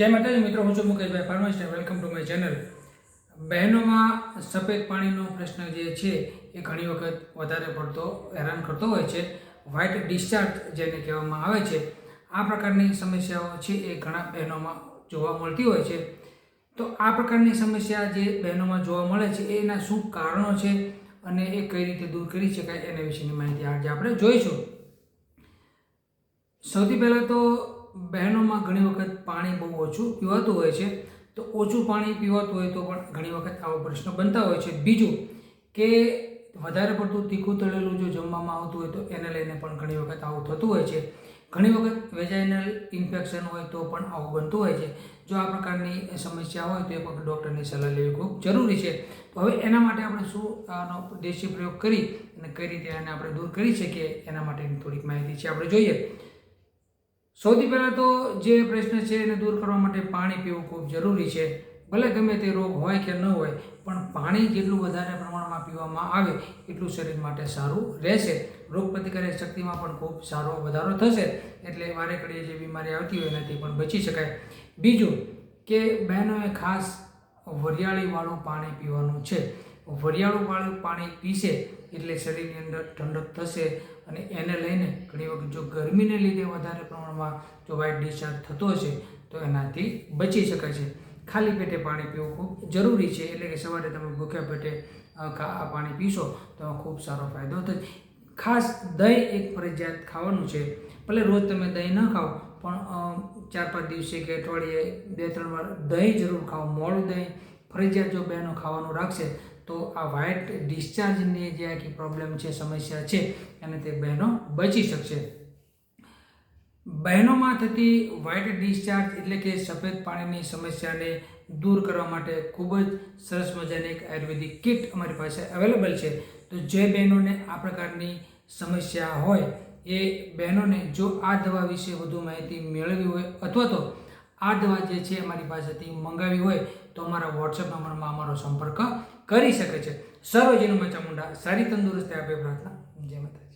જય માતાજી મિત્રો, હું છું મુકેશભાઈ ફાર્માસ્ટર વેલકમ ટુ માય ચેનલ બહેનોમાં સફેદ પાણીનો પ્રશ્ન જે છે એ ઘણી વખત વધારે પડતો, હેરાન કરતો હોય છે. વ્હાઇટ ડિસ્ચાર્જ જેને કહેવામાં આવે છે, આ પ્રકારની સમસ્યાઓ છે એ ઘણા બહેનોમાં જોવા મળતી હોય છે. તો આ પ્રકારની સમસ્યા જે બહેનોમાં જોવા મળે છે, એના શું કારણો છે અને એ કઈ રીતે દૂર કરી શકાય એના વિશેની માહિતી આજે આપણે જોઈશું. સૌથી પહેલાં તો બહેનોમાં ઘણી વખત પાણી બહુ ઓછું પીવાતું હોય છે, તો ઓછું પાણી પીવાતું હોય તો પણ ઘણી વખત આવો પ્રશ્ન બનતા હોય છે. બીજું કે વધારે પડતું તીખું તળેલું જો જમવામાં આવતું હોય તો એને લઈને પણ ઘણી વખત આવું થતું હોય છે. ઘણી વખત વેજાઇનલ ઇન્ફેક્શન હોય તો પણ આવું બનતું હોય છે. જો આ પ્રકારની સમસ્યા હોય તો એ વખત ડૉક્ટરની સલાહ લેવી ખૂબ જરૂરી છે. તો હવે એના માટે આપણે શું આનો દેશી પ્રયોગ કરી અને કઈ રીતે એને આપણે દૂર કરી શકીએ એના માટેની થોડીક માહિતી છે. આપણે જોઈએ સૌથી પહેલાં તો જે પ્રશ્ન છે એને દૂર કરવા માટે પાણી પીવું ખૂબ જરૂરી છે. ભલે ગમે તે રોગ હોય કે ન હોય, પણ પાણી જેટલું વધારે પ્રમાણમાં પીવામાં આવે, એટલું શરીર માટે સારું રહેશે. રોગ પ્રતિકારક શક્તિમાં પણ ખૂબ સારો વધારો થશે. એટલે વારે ઘડીએ જે બીમારી આવતી હોય એનાથી પણ બચી શકાય. બીજું કે બહેનોએ ખાસ વરિયાળીવાળું પાણી પીવાનું છે. વરિયાળું પાણી પીશે એટલે શરીરની અંદર ઠંડક થશે અને એને લઈને ઘણી વખત જો ગરમીને લીધે વધારે પ્રમાણમાં જો વાઇટ ડિસ્ચાર્જ થતો હશે, તો એનાથી બચી શકાય છે. ખાલી પેટે પાણી પીવું ખૂબ જરૂરી છે, એટલે કે સવારે તમે ભૂખ્યા પેટે આ પાણી પીશો, તો ખૂબ સારો ફાયદો થશે ખાસ દહીં એક ફરજિયાત ખાવાનું છે. ભલે રોજ તમે દહીં ન ખાઓ, પણ ચાર પાંચ દિવસે કે અઠવાડિયે બે ત્રણ વાર દહીં જરૂર ખાઓ. મોડું દહીં ફરજિયાત જો બહેનો ખાવાનું રાખશે તો આ વ્હાઇટ ડિસ્ચાર્જની જે આખી પ્રોબ્લેમ છે, સમસ્યા છે અને તે બહેનો બચી શકશે. બહેનોમાં થતી વ્હાઇટ ડિસ્ચાર્જ એટલે કે સફેદ પાણીની સમસ્યાને દૂર કરવા માટે ખૂબ જ સરસ મજાની એક આયુર્વેદિક કિટ અમારી પાસે અવેલેબલ છે. તો જે બહેનોને આ પ્રકારની સમસ્યા હોય, એ બહેનોને જો આ દવા વિશે વધુ માહિતી મેળવવી હોય અથવા તો આ દવા જે છે અમારી પાસેથી મંગાવી હોય તો અમારા વોટ્સએપ નંબરમાં અમારો સંપર્ક કરી શકે છે. સર્વજનોમાં ચામુંડા સારી તંદુરસ્તી આપે પ્રાર્થના. જય માતા